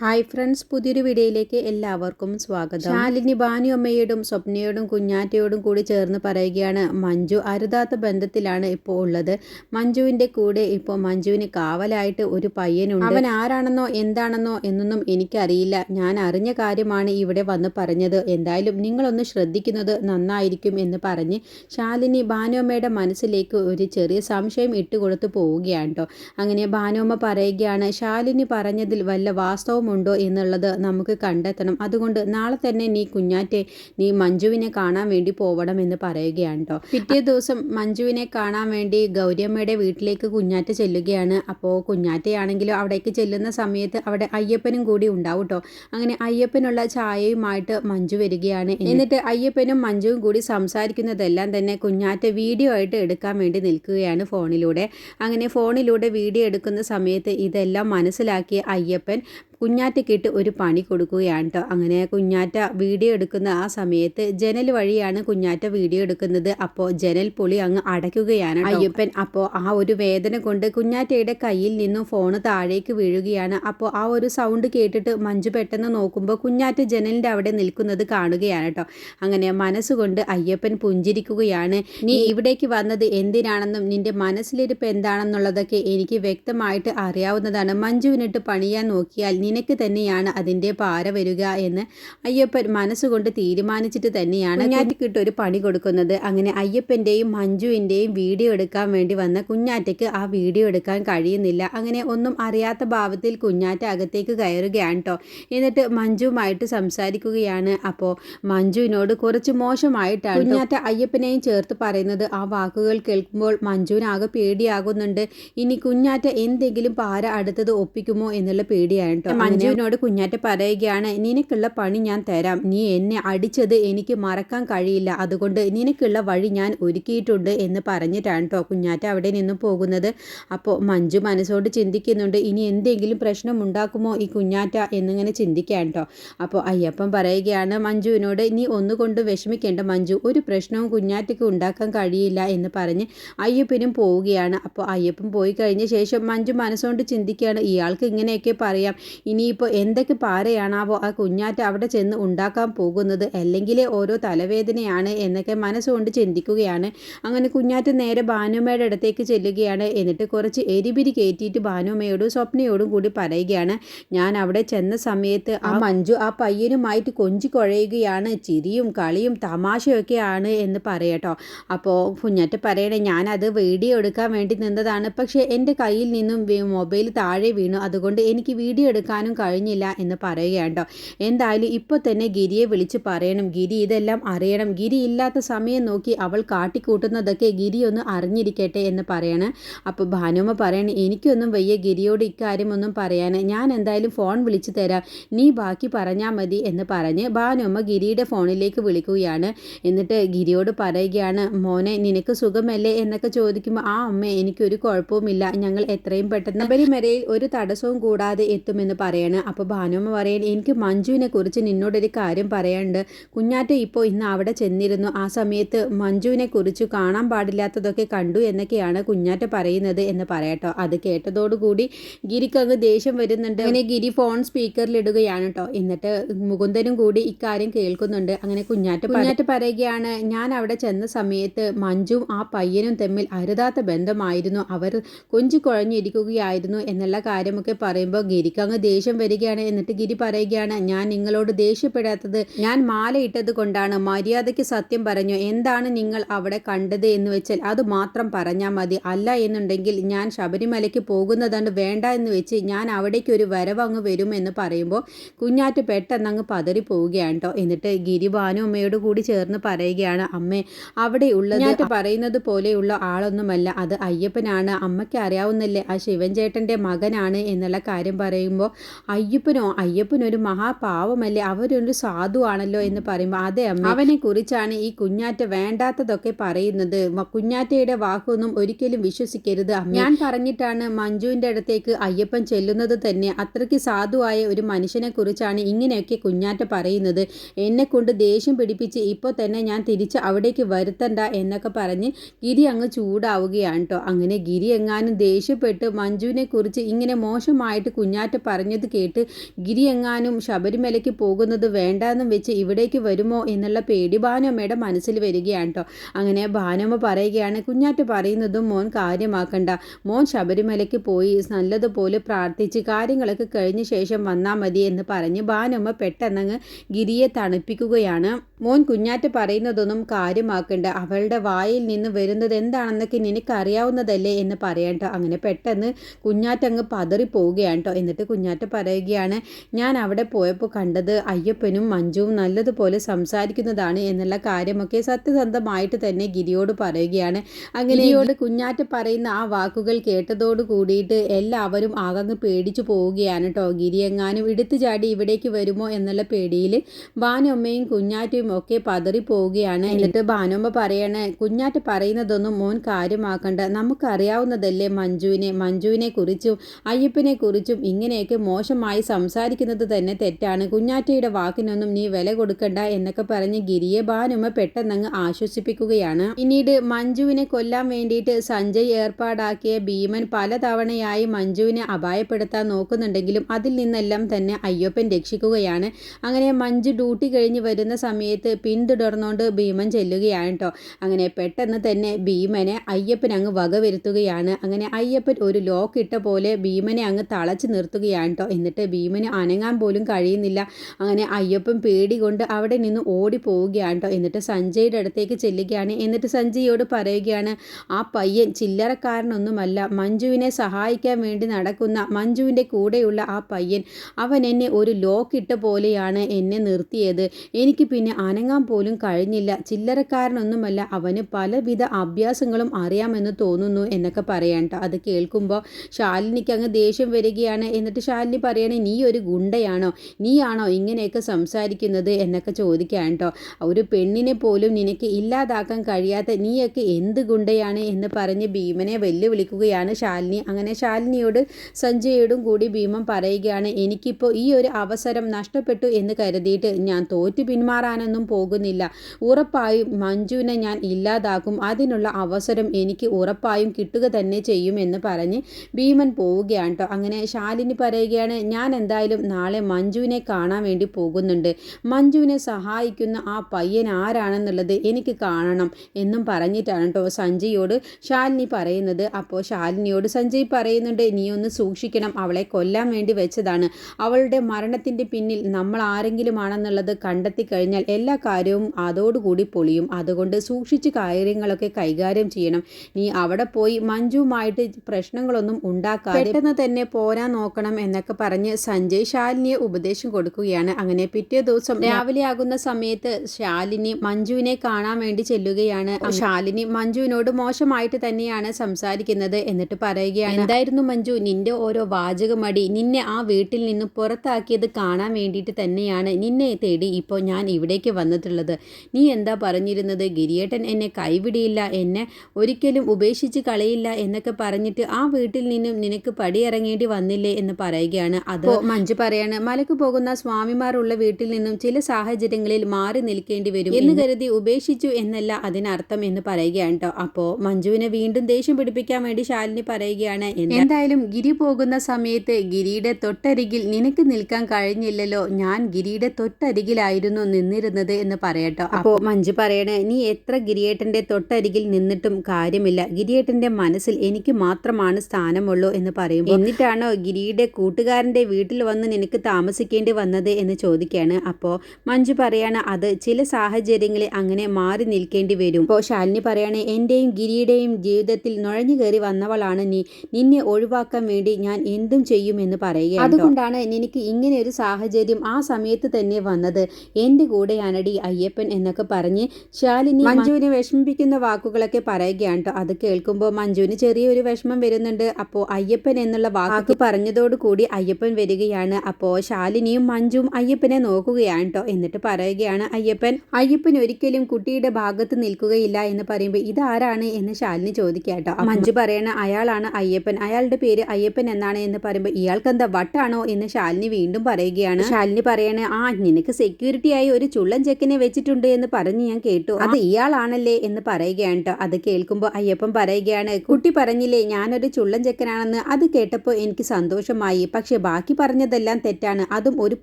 Hi friends പുതിയൊരു വീഡിയോയിലേക്ക് എല്ലാവർക്കും സ്വാഗതം. ശാലിനി ബാനു അമ്മയോടും സ്വപ്നയോടും കുഞ്ഞാറ്റയോടും കൂടി ചേർന്ന് പറയുകയാണ് മഞ്ജു അരുതാത്ത ബന്ധത്തിലാണ് ഇപ്പോൾ ഉള്ളത്. മഞ്ജുവിന്റെ കൂടെ ഇപ്പോൾ മഞ്ജുവിന് കാവലായിട്ട് ഒരു പയ്യനുണ്ട്. അവൻ ആരാണെന്നോ എന്താണെന്നോ എന്നൊന്നും എനിക്കറിയില്ല. ഞാൻ അറിഞ്ഞ കാര്യമാണ് ഇവിടെ വന്ന് പറഞ്ഞത്. എന്തായാലും നിങ്ങളൊന്ന് ശ്രദ്ധിക്കുന്നത് നന്നായിരിക്കും എന്ന് പറഞ്ഞ് ശാലിനി ഭാനുമ്മയുടെ മനസ്സിലേക്ക് ഒരു ചെറിയ സംശയം ഇട്ടുകൊടുത്ത് പോവുകയാണ് കേട്ടോ അങ്ങനെ ഭാനുമ്മ പറയുകയാണ് ശാലിനി പറഞ്ഞതിൽ വല്ല വാസ്തവം ഉണ്ടോ എന്നുള്ളത് നമുക്ക് കണ്ടെത്തണം. അതുകൊണ്ട് നാളെ തന്നെ നീ കുഞ്ഞാറ്റെ നീ മഞ്ജുവിനെ കാണാൻ വേണ്ടി പോവണം എന്ന് പറയുകയാണ് കേട്ടോ പിറ്റേ ദിവസം മഞ്ജുവിനെ കാണാൻ വേണ്ടി ഗൗരിയമ്മയുടെ വീട്ടിലേക്ക് കുഞ്ഞാറ്റ ചെല്ലുകയാണ്. അപ്പോൾ കുഞ്ഞാറ്റയാണെങ്കിലും അവിടേക്ക് ചെല്ലുന്ന സമയത്ത് അവിടെ അയ്യപ്പനും കൂടി ഉണ്ടാവും കേട്ടോ അങ്ങനെ അയ്യപ്പനുള്ള ചായയുമായിട്ട് മഞ്ജു വരികയാണ്. എന്നിട്ട് അയ്യപ്പനും മഞ്ജുവും കൂടി സംസാരിക്കുന്നതെല്ലാം തന്നെ കുഞ്ഞാറ്റ വീഡിയോ ആയിട്ട് എടുക്കാൻ വേണ്ടി നിൽക്കുകയാണ് ഫോണിലൂടെ. അങ്ങനെ ഫോണിലൂടെ വീഡിയോ എടുക്കുന്ന സമയത്ത് ഇതെല്ലാം മനസ്സിലാക്കിയ അയ്യപ്പൻ കുഞ്ഞാറ്റയ്ക്കിട്ട് ഒരു പണി കൊടുക്കുകയാണ് കേട്ടോ അങ്ങനെ കുഞ്ഞാറ്റ വീഡിയോ എടുക്കുന്ന ആ സമയത്ത് ജനൽ വഴിയാണ് കുഞ്ഞാറ്റ വീഡിയോ എടുക്കുന്നത്. അപ്പോൾ ജനൽ പൊളി അങ്ങ് അടയ്ക്കുകയാണ് അയ്യപ്പൻ അപ്പോൾ ആ ഒരു വേദന കൊണ്ട് കുഞ്ഞാറ്റയുടെ കയ്യിൽ നിന്നും ഫോണ് താഴേക്ക് വീഴുകയാണ്. അപ്പോൾ ആ ഒരു സൗണ്ട് കേട്ടിട്ട് മഞ്ജു പെട്ടെന്ന് നോക്കുമ്പോൾ കുഞ്ഞാറ്റ ജനലിന്റെ അവിടെ നിൽക്കുന്നത് കാണുകയാണ് കേട്ടോ അങ്ങനെ മനസ്സുകൊണ്ട് അയ്യപ്പൻ പുഞ്ചിരിക്കുകയാണ്. നീ ഇവിടേക്ക് വന്നത് എന്തിനാണെന്നും നിന്റെ മനസ്സിലിരിപ്പ് എന്താണെന്നുള്ളതൊക്കെ എനിക്ക് വ്യക്തമായിട്ട് അറിയാവുന്നതാണ്. മഞ്ജുവിനിട്ട് പണിയാൻ നോക്കിയാൽ നിനക്ക് തന്നെയാണ് അതിന്റെ പാര വരിക എന്ന് അയ്യപ്പൻ മനസ്സുകൊണ്ട് തീരുമാനിച്ചിട്ട് തന്നെയാണ് കുഞ്ഞാറ്റയ്ക്കിട്ട് ഒരു പണി കൊടുക്കുന്നത്. അങ്ങനെ അയ്യപ്പന്റെയും മഞ്ജുവിന്റെയും വീഡിയോ എടുക്കാൻ വേണ്ടി വന്ന കുഞ്ഞാറ്റയ്ക്ക് ആ വീഡിയോ എടുക്കാൻ കഴിയുന്നില്ല. അങ്ങനെ ഒന്നും അറിയാത്ത ഭാവത്തിൽ കുഞ്ഞാറ്റ അകത്തേക്ക് കയറുകയാണ് കേട്ടോ എന്നിട്ട് മഞ്ജുവുമായിട്ട് സംസാരിക്കുകയാണ്. അപ്പോൾ മഞ്ജുവിനോട് കുറച്ച് മോശമായിട്ടാണ് കുഞ്ഞാറ്റ അയ്യപ്പനെയും ചേർത്ത് പറയുന്നത്. ആ വാക്കുകൾ കേൾക്കുമ്പോൾ മഞ്ജുവിനാകെ പേടിയാകുന്നുണ്ട്. ഇനി കുഞ്ഞാറ്റ എന്തെങ്കിലും പാര അടുത്തത് ഒപ്പിക്കുമോ എന്നുള്ള പേടിയാണ് കേട്ടോ മഞ്ജുവിനോട് കുഞ്ഞാറ്റ പറയുകയാണ് നിനക്കുള്ള പണി ഞാൻ തരാം. നീ എന്നെ അടിച്ചത് എനിക്ക് മറക്കാൻ കഴിയില്ല. അതുകൊണ്ട് നിനക്കുള്ള വഴി ഞാൻ ഒരുക്കിയിട്ടുണ്ട് എന്ന് പറഞ്ഞിട്ടാണ് കേട്ടോ കുഞ്ഞാറ്റ അവിടെ നിന്ന് പോകുന്നത്. അപ്പോൾ മഞ്ജു മനസ്സോട് ചിന്തിക്കുന്നുണ്ട് ഇനി എന്തെങ്കിലും പ്രശ്നം ഉണ്ടാക്കുമോ ഈ കുഞ്ഞാറ്റ? എന്നിങ്ങനെ ചിന്തിക്കാൻ കേട്ടോ അപ്പോൾ അയ്യപ്പൻ പറയുകയാണ് മഞ്ജുവിനോട് നീ ഒന്നുകൊണ്ട് വിഷമിക്കേണ്ട മഞ്ജു. ഒരു പ്രശ്നവും കുഞ്ഞാറ്റയ്ക്ക് ഉണ്ടാക്കാൻ കഴിയില്ല എന്ന് പറഞ്ഞ് അയ്യപ്പനും പോവുകയാണ്. അപ്പോൾ അയ്യപ്പൻ പോയി കഴിഞ്ഞ ശേഷം മഞ്ജു മനസ്സുകൊണ്ട് ചിന്തിക്കുകയാണ് ഇയാൾക്ക് ഇങ്ങനെയൊക്കെ പറയാം. ഇനിയിപ്പോൾ എന്തൊക്കെ പാരയാണാവോ ആ കുഞ്ഞാറ്റ അവിടെ ചെന്ന് ഉണ്ടാക്കാൻ പോകുന്നത്? അല്ലെങ്കിൽ ഓരോ തലവേദനയാണ് എന്നൊക്കെ മനസ്സുകൊണ്ട് ചിന്തിക്കുകയാണ്. അങ്ങനെ കുഞ്ഞാറ്റ നേരെ ഭാനുമ്മയുടെ അടുത്തേക്ക് ചെല്ലുകയാണ്. എന്നിട്ട് കുറച്ച് എരിപിരി കയറ്റിയിട്ട് ഭാനുമ്മയോടും സ്വപ്നയോടും കൂടി പറയുകയാണ്. ഞാൻ അവിടെ ചെന്ന സമയത്ത് ആ മഞ്ജു ആ പയ്യനുമായിട്ട് കൊഞ്ചി കുഴയുകയാണ്. ചിരിയും കളിയും തമാശയൊക്കെയാണ് എന്ന് പറയട്ടോ. അപ്പോൾ കുഞ്ഞാറ്റ പറയണേ ഞാനത് വീഡിയോ എടുക്കാൻ വേണ്ടി നിന്നതാണ്. പക്ഷേ എന്റെ കയ്യിൽ നിന്നും മൊബൈൽ താഴെ വീണു. അതുകൊണ്ട് എനിക്ക് വീഡിയോ എടുക്കാനും കഴിഞ്ഞില്ല എന്ന് പറയുകയാണ് കേട്ടോ എന്തായാലും ഇപ്പോൾ തന്നെ ഗിരിയെ വിളിച്ച് പറയണം. ഗിരി ഇതെല്ലാം അറിയണം. ഗിരി ഇല്ലാത്ത സമയം നോക്കി അവൾ കാട്ടിക്കൂട്ടുന്നതൊക്കെ ഗിരി ഒന്ന് അറിഞ്ഞിരിക്കട്ടെ എന്ന് പറയണം. അപ്പോൾ ഭാനുമ്മ പറയണം എനിക്കൊന്നും വയ്യ ഗിരിയോട് ഇക്കാര്യം ഒന്നും പറയാൻ ഞാൻ എന്തായാലും ഫോൺ വിളിച്ചു തരാം. നീ ബാക്കി പറഞ്ഞാൽ മതി എന്ന് പറഞ്ഞ് ഭാനുമ്മ ഗിരിയുടെ ഫോണിലേക്ക് വിളിക്കുകയാണ്. എന്നിട്ട് ഗിരിയോട് പറയുകയാണ് മോനെ നിനക്ക് സുഖമല്ലേ? എന്നൊക്കെ ചോദിക്കുമ്പോൾ ആ അമ്മ എനിക്കൊരു കുഴപ്പവുമില്ല. ഞങ്ങൾ എത്രയും പെട്ടെന്ന് ശബരിമലയിൽ ഒരു തടസ്സവും കൂടാതെ എത്തുമെന്ന് പറയാണ്. അപ്പോൾ ഭാനുമ്മ പറയൻ എനിക്ക് മഞ്ജുവിനെ കുറിച്ച് നിന്നോടൊരു കാര്യം പറയാനുണ്ട്. കുഞ്ഞാറ്റ ഇപ്പോൾ ഇന്ന് അവിടെ ചെന്നിരുന്നു. ആ സമയത്ത് മഞ്ജുവിനെ കുറിച്ച് കാണാൻ പാടില്ലാത്തതൊക്കെ കണ്ടു എന്നൊക്കെയാണ് കുഞ്ഞാറ്റ പറയുന്നത് എന്ന് പറയട്ടോ. അത് കേട്ടതോടുകൂടി ഗിരിക്ക് അങ്ങ് ദേഷ്യം വരുന്നുണ്ട്. അങ്ങനെ ഗിരി ഫോൺ സ്പീക്കറിൽ ഇടുകയാണ് കേട്ടോ എന്നിട്ട് മുകുന്ദനും കൂടി ഇക്കാര്യം കേൾക്കുന്നുണ്ട്. അങ്ങനെ കുഞ്ഞാറ്റ കുഞ്ഞാറ്റ പറയുകയാണ് ഞാൻ അവിടെ ചെന്ന സമയത്ത് മഞ്ജുവും ആ പയ്യനും തമ്മിൽ അരുതാത്ത ബന്ധമായിരുന്നു. അവർ കൊഞ്ചു കുഴഞ്ഞിരിക്കുകയായിരുന്നു എന്നുള്ള കാര്യമൊക്കെ പറയുമ്പോൾ ഗിരിക്ക് അങ്ങ് ദേഷ്യം വരികയാണ് എന്നിട്ട് ഗിരി പറയുകയാണ് ഞാൻ നിങ്ങളോട് ദേഷ്യപ്പെടാത്തത് ഞാൻ മാലയിട്ടത് കൊണ്ടാണ്. മര്യാദയ്ക്ക് സത്യം പറഞ്ഞു. എന്താണ് നിങ്ങൾ അവിടെ കണ്ടത് എന്ന് വെച്ചാൽ അത് മാത്രം പറഞ്ഞാൽ മതി. അല്ല എന്നുണ്ടെങ്കിൽ ഞാൻ ശബരിമലയ്ക്ക് പോകുന്നതാണ് വേണ്ട എന്ന് വെച്ച് ഞാൻ അവിടേക്ക് ഒരു വരവങ്ങ് വരുമെന്ന് പറയുമ്പോൾ കുഞ്ഞാറ്റ് പെട്ടെന്ന് അങ്ങ് പതറി പോവുകയാണ് കേട്ടോ എന്നിട്ട് ഗിരി ഭാനു അമ്മയോട് കൂടി ചേർന്ന് പറയുകയാണ് അമ്മേ അവിടെ ഉള്ളത് പറയുന്നത് പോലെയുള്ള ആളൊന്നുമല്ല. അത് അയ്യപ്പനാണ്. അമ്മയ്ക്ക് അറിയാവുന്നല്ലേ? ആ ശിവൻ ചേട്ടന്റെ മകനാണ് എന്നുള്ള കാര്യം പറയുമ്പോൾ അയ്യപ്പനോ അയ്യപ്പനൊരു മഹാപാവമല്ലേ? അവരൊരു സാധുവാണല്ലോ എന്ന് പറയുമ്പോൾ അതെ അമ്മ. അവനെ കുറിച്ചാണ് ഈ കുഞ്ഞാറ്റ വേണ്ടാത്തതൊക്കെ പറയുന്നത്. കുഞ്ഞാറ്റയുടെ വാക്കൊന്നും ഒരിക്കലും വിശ്വസിക്കരുത് ഞാൻ പറഞ്ഞിട്ടാണ് മഞ്ജുവിന്റെ അടുത്തേക്ക് അയ്യപ്പൻ ചെല്ലുന്നത് തന്നെ. അത്രയ്ക്ക് സാധുവായ ഒരു മനുഷ്യനെ കുറിച്ചാണ് ഇങ്ങനെയൊക്കെ കുഞ്ഞാറ്റ പറയുന്നത്. എന്നെ കൊണ്ട് ദേഷ്യം പിടിപ്പിച്ച് ഇപ്പോൾ തന്നെ ഞാൻ തിരിച്ച് അവിടേക്ക് വരുത്തണ്ട എന്നൊക്കെ പറഞ്ഞ് ഗിരി അങ്ങ് ചൂടാവുകയാണ് കേട്ടോ അങ്ങനെ ഗിരി എങ്ങാനും ദേഷ്യപ്പെട്ട് മഞ്ജുവിനെ കുറിച്ച് ഇങ്ങനെ മോശമായിട്ട് കുഞ്ഞാറ്റ പറഞ്ഞു പറഞ്ഞത് കേട്ട് ഗിരി എങ്ങാനും ശബരിമലയ്ക്ക് പോകുന്നത് വേണ്ടെന്നും വെച്ച് ഇവിടേക്ക് വരുമോ എന്നുള്ള പേടി ഭാനുമ്മയുടെ മനസ്സിൽ വരികയാണ് കേട്ടോ അങ്ങനെ ഭാനുമ്മ പറയുകയാണ് കുഞ്ഞാറ്റ് പറയുന്നതും മോൻ കാര്യമാക്കണ്ട. മോൻ ശബരിമലയ്ക്ക് പോയി നല്ലതുപോലെ പ്രാർത്ഥിച്ച് കാര്യങ്ങളൊക്കെ കഴിഞ്ഞ ശേഷം വന്നാൽ മതി എന്ന് പറഞ്ഞ് ഭാനുമ്മ പെട്ടെന്നങ്ങ് ഗിരിയെ തണുപ്പിക്കുകയാണ്. മോൻ കുഞ്ഞാറ്റ് പറയുന്നതൊന്നും കാര്യമാക്കണ്ട. അവളുടെ വായിൽ നിന്ന് വരുന്നത് എന്താണെന്നൊക്കെ നിനക്കറിയാവുന്നതല്ലേ എന്ന് പറയട്ടോ അങ്ങനെ പെട്ടെന്ന് കുഞ്ഞാറ്റങ്ങ് പതറി പോവുകയാണ് കേട്ടോ എന്നിട്ട് കുഞ്ഞാറ്റ പറയുകയാണ് ഞാൻ അവിടെ പോയപ്പോൾ കണ്ടത് അയ്യപ്പനും മഞ്ജുവും നല്ലതുപോലെ സംസാരിക്കുന്നതാണ് എന്നുള്ള കാര്യമൊക്കെ സത്യസന്ധമായിട്ട് തന്നെ ഗിരിയോട് പറയുകയാണ്. അങ്ങനെ ഗിരിയോട് കുഞ്ഞാറ്റ പറയുന്ന ആ വാക്കുകൾ കേട്ടതോട് കൂടിയിട്ട് എല്ലാവരും ആകങ്ങ് പേടിച്ചു പോവുകയാണ് കേട്ടോ ഗിരിയെങ്ങാനും എടുത്തു ചാടി ഇവിടേക്ക് വരുമോ എന്നുള്ള പേടിയിൽ ഭാനുമ്മയും കുഞ്ഞാറ്റയും ഒക്കെ പതറി പോവുകയാണ്. എന്നിട്ട് ഭാനുമ്മ പറയണേ കുഞ്ഞാറ്റ് പറയുന്നതൊന്നും മോൻ കാര്യമാക്കണ്ട. നമുക്കറിയാവുന്നതല്ലേ മഞ്ജുവിനെ മഞ്ജുവിനെ കുറിച്ചും അയ്യപ്പനെ കുറിച്ചും ഇങ്ങനെയൊക്കെ മോശമായി സംസാരിക്കുന്നത് തന്നെ തെറ്റാണ്. കുഞ്ഞാറ്റയുടെ വാക്കിനൊന്നും നീ വില കൊടുക്കണ്ട എന്നൊക്കെ പറഞ്ഞ് ഗിരിയെ ഭാനുമ പെട്ടെന്നങ്ങ് ആശ്വസിപ്പിക്കുകയാണ്. പിന്നീട് മഞ്ജുവിനെ കൊല്ലാൻ വേണ്ടിയിട്ട് സഞ്ജയ് ഏർപ്പാടാക്കിയ ഭീമൻ പലതവണയായി മഞ്ജുവിനെ അപായപ്പെടുത്താൻ നോക്കുന്നുണ്ടെങ്കിലും അതിൽ നിന്നെല്ലാം തന്നെ അയ്യപ്പൻ രക്ഷിക്കുകയാണ്. അങ്ങനെ മഞ്ജു ഡ്യൂട്ടി കഴിഞ്ഞ് വരുന്ന സമയത്ത് പിന്തുടർന്നുകൊണ്ട് ഭീമൻ ചെല്ലുകയാണ് കേട്ടോ അങ്ങനെ പെട്ടെന്ന് തന്നെ ഭീമനെ അയ്യപ്പൻ അങ്ങ് വകവരുത്തുകയാണ്. അങ്ങനെ അയ്യപ്പൻ ഒരു ലോക്ക് ഇട്ട പോലെ ഭീമനെ അങ്ങ് തളച്ചു നിർത്തുകയാണ് കേട്ടോ എന്നിട്ട് ഭീമന് അനങ്ങാൻ പോലും കഴിയുന്നില്ല. അങ്ങനെ അയ്യപ്പൻ പേടി കൊണ്ട് അവിടെ നിന്ന് ഓടി പോവുകയാണ് കേട്ടോ എന്നിട്ട് സഞ്ജയുടെ അടുത്തേക്ക് ചെല്ലുകയാണ്. എന്നിട്ട് സഞ്ജയോട് പറയുകയാണ് ആ പയ്യൻ ചില്ലറക്കാരനൊന്നുമല്ല. മഞ്ജുവിനെ സഹായിക്കാൻ വേണ്ടി നടക്കുന്ന മഞ്ജുവിന്റെ കൂടെയുള്ള ആ പയ്യൻ അവൻ എന്നെ ഒരു ലോക്കിട്ട പോലെയാണ് എന്നെ നിർത്തിയത്. എനിക്ക് പിന്നെ അനങ്ങാൻ പോലും കഴിഞ്ഞില്ല. ചില്ലറക്കാരനൊന്നുമല്ല. അവന് പലവിധ അഭ്യാസങ്ങളും അറിയാമെന്ന് തോന്നുന്നു എന്നൊക്കെ പറയാം കേട്ടോ അത് കേൾക്കുമ്പോൾ ശാലിനിക്ക് അങ്ങ് ദേഷ്യം വരികയാണ്. എന്നിട്ട് ശാലിനി പറയണേ നീ ഒരു ഗുണ്ടയാണോ? നീയാണോ ഇങ്ങനെയൊക്കെ സംസാരിക്കുന്നത്? എന്നൊക്കെ ചോദിക്കാൻ കേട്ടോ. ഒരു പെണ്ണിനെ പോലും നിനക്ക് ഇല്ലാതാക്കാൻ കഴിയാത്ത നീയൊക്കെ എന്ത് ഗുണ്ടയാണ് എന്ന് പറഞ്ഞ് ഭീമനെ വെല്ലുവിളിക്കുകയാണ് ശാലിനി. അങ്ങനെ ശാലിനിയോട് സഞ്ജയോടും കൂടി ഭീമൻ പറയുകയാണ് എനിക്കിപ്പോൾ ഈ ഒരു അവസരം നഷ്ടപ്പെട്ടു എന്ന് കരുതിയിട്ട് ഞാൻ തോറ്റു പിന്മാറാനൊന്നും പോകുന്നില്ല. ഉറപ്പായും മഞ്ജുവിനെ ഞാൻ ഇല്ലാതാക്കും. അതിനുള്ള അവസരം എനിക്ക് ഉറപ്പായും കിട്ടുക തന്നെ ചെയ്യും എന്ന് പറഞ്ഞ് ഭീമൻ പോവുകയാണ് കേട്ടോ. അങ്ങനെ ശാലിനി പറയുകയാണ് ഞാൻ എന്തായാലും നാളെ മഞ്ജുവിനെ കാണാൻ വേണ്ടി പോകുന്നുണ്ട്. മഞ്ജുവിനെ സഹായിക്കുന്ന ആ പയ്യൻ ആരാണെന്നുള്ളത് എനിക്ക് കാണണം എന്നും പറഞ്ഞിട്ടാണ് കേട്ടോ സഞ്ജയോട് ശാലിനി പറയുന്നത്. അപ്പോൾ ശാലിനിയോട് സഞ്ജയ് പറയുന്നുണ്ട് നീ ഒന്ന് സൂക്ഷിക്കണം അവളെ കൊല്ലാൻ വേണ്ടി വെച്ചതാണ്. അവളുടെ മരണത്തിന്റെ പിന്നിൽ നമ്മൾ ആരെങ്കിലും ആണെന്നുള്ളത് കണ്ടെത്തി കഴിഞ്ഞാൽ എല്ലാ കാര്യവും അതോടുകൂടി പൊളിയും. അതുകൊണ്ട് സൂക്ഷിച്ച് കാര്യങ്ങളൊക്കെ കൈകാര്യം ചെയ്യണം. നീ അവിടെ പോയി മഞ്ജുവുമായിട്ട് പ്രശ്നങ്ങളൊന്നും ഉണ്ടാക്കാതെ പെട്ടെന്ന് തന്നെ പോരാൻ നോക്കണം എന്നൊക്കെ പറഞ്ഞ് സഞ്ജയ് ശാലിനിയെ ഉപദേശം കൊടുക്കുകയാണ്. അങ്ങനെ പിറ്റേ ദിവസം രാവിലെ ആകുന്ന സമയത്ത് ശാലിനി മഞ്ജുവിനെ കാണാൻ വേണ്ടി ചെല്ലുകയാണ്. ശാലിനി മഞ്ജുവിനോട് മോശമായിട്ട് തന്നെയാണ് സംസാരിക്കുന്നത് എന്നിട്ട് പറയുകയാണ്. എന്തായിരുന്നു മഞ്ജു? നിന്റെ ഓരോ വാചകമടി നിന്നെ ആ വീട്ടിൽ നിന്ന് പുറത്താക്കിയത് കാണാൻ വേണ്ടിയിട്ട് തന്നെയാണ് നിന്നെ തേടി ഇപ്പോൾ ഞാൻ ഇവിടേക്ക് വന്നിട്ടുള്ളത്. നീ എന്താ പറഞ്ഞിരുന്നത്? ഗിരിയേട്ടൻ എന്നെ കൈവിടിയില്ല. എന്നെ ഒരിക്കലും ഉപേക്ഷിച്ച് കളയില്ല എന്നൊക്കെ പറഞ്ഞിട്ട് ആ വീട്ടിൽ നിന്നും നിനക്ക് പടിയിറങ്ങേണ്ടി വന്നില്ലേ എന്ന് പറയുകയാണ് അത് മഞ്ജു പറയാണ് മലക്ക് പോകുന്ന സ്വാമിമാരുള്ള വീട്ടിൽ നിന്നും ചില സാഹചര്യങ്ങളിൽ മാറി നിൽക്കേണ്ടി വരും എന്ന് കരുതി ഉപേക്ഷിച്ചു എന്നല്ല അതിനർത്ഥം എന്ന് പറയുകയാണ് കേട്ടോ അപ്പോ മഞ്ജുവിനെ വീണ്ടും ദേഷ്യം പിടിപ്പിക്കാൻ വേണ്ടി ശാലിനി പറയുകയാണ് എന്തായാലും ഗിരി പോകുന്ന സമയത്ത് ഗിരിയുടെ തൊട്ടരികിൽ നിനക്ക് നിൽക്കാൻ കഴിഞ്ഞില്ലല്ലോ. ഞാൻ ഗിരിയുടെ തൊട്ടരികിലായിരുന്നു നിന്നിരുന്നത് എന്ന് പറയട്ടോ അപ്പോ മഞ്ജു പറയണേ നീ എത്ര ഗിരിയേട്ടന്റെ തൊട്ടരികിൽ നിന്നിട്ടും കാര്യമില്ല. ഗിരിയേട്ടന്റെ മനസ്സിൽ എനിക്ക് മാത്രമാണ് സ്ഥാനമുള്ളൂ എന്ന് പറയും എന്നിട്ടാണോ ഗിരിയുടെ കൂട്ടുകാരന്റെ വീട്ടിൽ വന്ന് നിനക്ക് താമസിക്കേണ്ടി വന്നത് എന്ന് ചോദിക്കുകയാണ്. അപ്പോൾ മഞ്ജു പറയാണ് അത് ചില സാഹചര്യങ്ങളിൽ അങ്ങനെ മാറി നിൽക്കേണ്ടി വരും. അപ്പോൾ ശാലിനി പറയാണ് എന്റെയും ഗിരിയുടെയും ജീവിതത്തിൽ നുഴഞ്ഞു കയറി വന്നവളാണ് നീ. നിന്നെ ഒഴിവാക്കാൻ വേണ്ടി ഞാൻ എന്തും ചെയ്യുമെന്ന് പറയുകയാണ് അതുകൊണ്ടാണ് എനിക്ക് ഇങ്ങനെ ഒരു സാഹചര്യം ആ സമയത്ത് തന്നെ വന്നത്. എന്റെ കൂടെയാണടി അയ്യപ്പൻ എന്നൊക്കെ പറഞ്ഞ് ശാലിനി മഞ്ജുവിനെ വിഷമിപ്പിക്കുന്ന വാക്കുകളൊക്കെ പറയുകയാണ് കേട്ടോ. അത് കേൾക്കുമ്പോൾ മഞ്ജുവിന് ചെറിയൊരു വിഷമം വരുന്നുണ്ട്. അപ്പോൾ അയ്യപ്പൻ എന്നുള്ള വാക്ക് പറഞ്ഞതോടുകൂടി അയ്യപ്പൻ വരികയാണ്. അപ്പോൾ ശാലിനിയും മഞ്ജുവും അയ്യപ്പനെ നോക്കുകയാണ് കേട്ടോ എന്നിട്ട് പറയുകയാണ് അയ്യപ്പൻ അയ്യപ്പൻ ഒരിക്കലും കുട്ടിയുടെ ഭാഗത്ത് നിൽക്കുകയില്ല എന്ന് പറയുമ്പോൾ ഇതാരാണ് എന്ന് ശാലിനി ചോദിക്കുക കേട്ടോ മഞ്ജു പറയണ അയാളാണ് അയ്യപ്പൻ. അയാളുടെ പേര് അയ്യപ്പൻ എന്നാണ് എന്ന് പറയുമ്പോൾ ഇയാൾക്ക് എന്താ വട്ടാണോ എന്ന് ശാലിനി വീണ്ടും പറയുകയാണ്. ശാലിനി പറയണ ആ നിനക്ക് സെക്യൂരിറ്റി ആയി ഒരു ചുള്ളൻ ചെക്കിനെ വെച്ചിട്ടുണ്ട് എന്ന് പറഞ്ഞ് ഞാൻ കേട്ടു. അത് ഇയാളാണല്ലേ എന്ന് പറയുകയാണ് കേട്ടോ അത് കേൾക്കുമ്പോൾ അയ്യപ്പൻ പറയുകയാണ് കുട്ടി പറഞ്ഞില്ലേ ഞാനൊരു ചുള്ളൻ ചെക്കനാണെന്ന്? അത് കേട്ടപ്പോൾ എനിക്ക് സന്തോഷമായി. പക്ഷെ ബാക്കി പറഞ്ഞതെല്ലാം തെറ്റാണ്. അതും ഒരു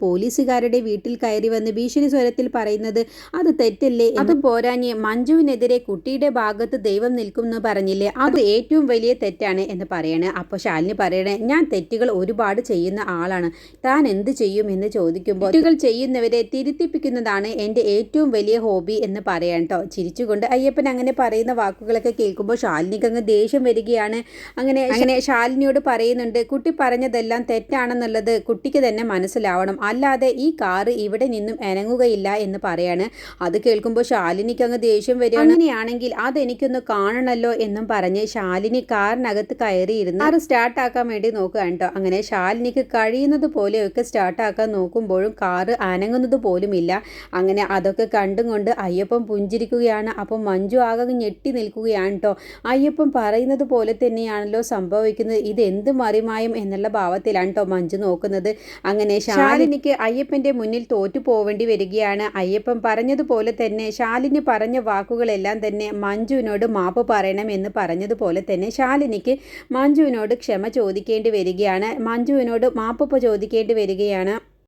പോലീസുകാരുടെ വീട്ടിൽ കയറി വന്ന് ഭീഷണി സ്വരത്തിൽ പറയുന്നത് അത് തെറ്റല്ലേ അത് പോരാഞ്ഞ് മഞ്ജുവിനെതിരെ കുട്ടിയുടെ ഭാഗത്ത് ദൈവം നിൽക്കും എന്ന് പറഞ്ഞില്ലേ? അത് ഏറ്റവും വലിയ തെറ്റാണ് എന്ന് പറയണേ. അപ്പോൾ ശാലിനി പറയണേ ഞാൻ തെറ്റുകൾ ഒരുപാട് ചെയ്യുന്ന ആളാണ്. താൻ എന്ത് ചെയ്യും? എന്ന് ചോദിക്കുമ്പോൾ തെറ്റുകൾ ചെയ്യുന്നവരെ തിരുത്തിപ്പിക്കുന്നതാണ് എന്റെ ഏറ്റവും വലിയ ഹോബി എന്ന് പറയാൻ കേട്ടോ ചിരിച്ചുകൊണ്ട് അയ്യപ്പൻ അങ്ങനെ പറയുന്ന വാക്കുകളൊക്കെ കേൾക്കുമ്പോൾ ശാലിനിക്ക് അങ്ങ് ദേഷ്യം വരികയാണ്. അങ്ങനെ അങ്ങനെ ശാലിനിയോട് പറയുന്നുണ്ട് കുട്ടി പറഞ്ഞതെല്ലാം തെറ്റാണെന്നുള്ളത് കുട്ടിക്ക് തന്നെ മനസ്സിലാവണം. അല്ലാതെ ഈ കാറ് ഇവിടെ നിന്നും ഇനങ്ങുകയില്ല എന്ന് പറയാണ്. അത് കേൾക്കുമ്പോൾ ശാലിനിക്ക് അങ്ങ് ദേഷ്യം വരിക അങ്ങനെയാണെങ്കിൽ അതെനിക്കൊന്ന് കാണണല്ലോ എന്നും പറഞ്ഞ് ശാലിനി കാറിനകത്ത് കയറിയിരുന്ന് കാറ് സ്റ്റാർട്ടാക്കാൻ വേണ്ടി നോക്കുകയാണ് കേട്ടോ അങ്ങനെ ശാലിനിക്ക് കഴിയുന്നത് പോലെയൊക്കെ സ്റ്റാർട്ടാക്കാൻ നോക്കുമ്പോഴും കാറ് അനങ്ങുന്നത് പോലുമില്ല. അങ്ങനെ അതൊക്കെ കണ്ടും കൊണ്ട് അയ്യപ്പൻ പുഞ്ചിരിക്കുകയാണ്. അപ്പം മഞ്ജു ആകെ ഞെട്ടി നിൽക്കുകയാണ് കേട്ടോ അയ്യപ്പൻ പറയുന്നത് പോലെ തന്നെയാണല്ലോ സംഭവിക്കുന്നത്. ഇത് മറിമായും എന്നുള്ള ഭാവത്തിലാണ് കേട്ടോ മഞ്ജു നോക്കുന്നത്. അങ്ങനെ ശാലിനിക്ക് അയ്യപ്പന്റെ മുന്നിൽ തോറ്റു പോവേണ്ടി വരികയാണ്. അയ്യപ്പൻ പറഞ്ഞതുപോലെ തന്നെ ശാലിനി പറഞ്ഞ വാക്കുകളെല്ലാം തന്നെ മഞ്ജുവിനോട് മാപ്പ് പറയണം എന്ന് പറഞ്ഞതുപോലെ തന്നെ ശാലിനിക്ക് മഞ്ജുവിനോട് ക്ഷമ ചോദിക്കേണ്ടി വരികയാണ്. മഞ്ജുവിനോട് മാപ്പ് ചോദിക്കേണ്ടി വരികയാണ്.